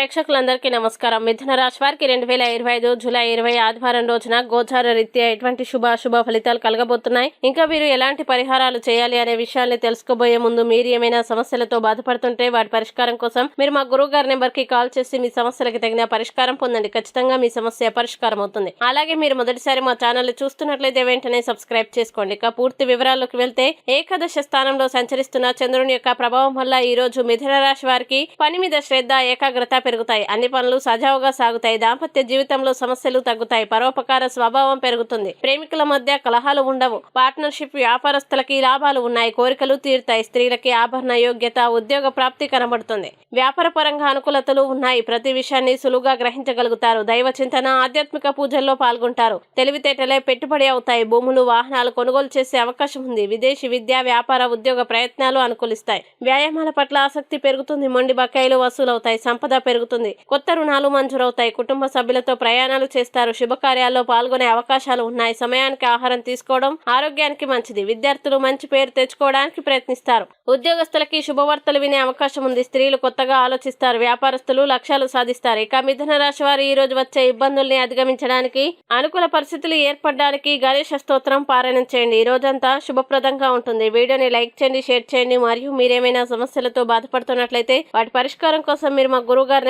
ప్రేక్షకులందరికీ నమస్కారం. మిథున రాశి వారికి రెండు వేల ఇరవై ఐదు జూలై ఇరవై ఆదివారం రోజున గోచార రీత్యా ఎటువంటి శుభ అశుభ ఫలితాలు కలగబోతున్నాయి? ఇంకా మీరు ఎలాంటి పరిహారాలు చేయాలి అనే విషయాల్ని తెలుసుకోబోయే ముందు మీరు ఏమైనా సమస్యలతో బాధపడుతుంటే వాటి పరిష్కారం కోసం మీరు మా గురువు గారి నెంబర్కి కాల్ చేసి మీ సమస్యలకు తగిన పరిష్కారం పొందండి. ఖచ్చితంగా మీ సమస్య పరిష్కారం అవుతుంది. అలాగే మీరు మొదటిసారి మా ఛానల్ చూస్తున్నట్లయితే వెంటనే సబ్స్క్రైబ్ చేసుకోండి. ఇక పూర్తి వివరాల్లోకి వెళ్తే ఏకాదశ స్థానంలో సంచరిస్తున్న చంద్రుని యొక్క ప్రభావం వల్ల ఈ రోజు మిథున రాశి వారికి పని మీద శ్రద్ధ ఏకాగ్రత పెరుగుతాయి. అన్ని పనులు సజావుగా సాగుతాయి. దాంపత్య జీవితంలో సమస్యలు తగ్గుతాయి. పరోపకార స్వభావం పెరుగుతుంది. ప్రేమికుల మధ్య కలహాలు ఉండవు. పార్ట్నర్షిప్ వ్యాపారస్తులకి లాభాలు ఉన్నాయి. కోరికలు తీరుతాయి. స్త్రీలకి ఆభరణ యోగ్యత ఉద్యోగ ప్రాప్తి కనబడుతుంది. వ్యాపార పరంగా అనుకూలతలు ఉన్నాయి. ప్రతి విషయాన్ని సులువుగా గ్రహించగలుగుతారు. దైవ చింతన ఆధ్యాత్మిక పూజల్లో పాల్గొంటారు. తెలివితేటలే పెట్టుబడి అవుతాయి. భూములు వాహనాలు కొనుగోలు చేసే అవకాశం ఉంది. విదేశీ విద్య వ్యాపార ఉద్యోగ ప్రయత్నాలు అనుకూలిస్తాయి. వ్యాయామాల పట్ల ఆసక్తి పెరుగుతుంది. మొండి బకాయిలు వసూలవుతాయి. సంపద పెరుగు జరుగుతుంది. కొత్త రుణాలు మంజూరవుతాయి. కుటుంబ సభ్యులతో ప్రయాణాలు చేస్తారు. శుభకార్యాల్లో పాల్గొనే అవకాశాలు ఉన్నాయి. సమయానికి ఆహారం తీసుకోవడం ఆరోగ్యానికి మంచిది. విద్యార్థులు మంచి పేరు తెచ్చుకోవడానికి ప్రయత్నిస్తారు. ఉద్యోగస్తులకి శుభవార్తలు వినే అవకాశం ఉంది. స్త్రీలు కొత్తగా ఆలోచిస్తారు. వ్యాపారస్తులు లక్ష్యాలు సాధిస్తారు. ఇక మిథున రాశి వారు ఈ రోజు వచ్చే ఇబ్బందుల్ని అధిగమించడానికి అనుకూల పరిస్థితులు ఏర్పడడానికి గణేష స్తోత్రం పారాయణం చేయండి. ఈ రోజంతా శుభప్రదంగా ఉంటుంది. వీడియోని లైక్ చేయండి షేర్ చేయండి. మరియు మీరేమైనా సమస్యలతో బాధపడుతున్నట్లయితే వాటి పరిష్కారం కోసం మీరు మా గురువు గారిని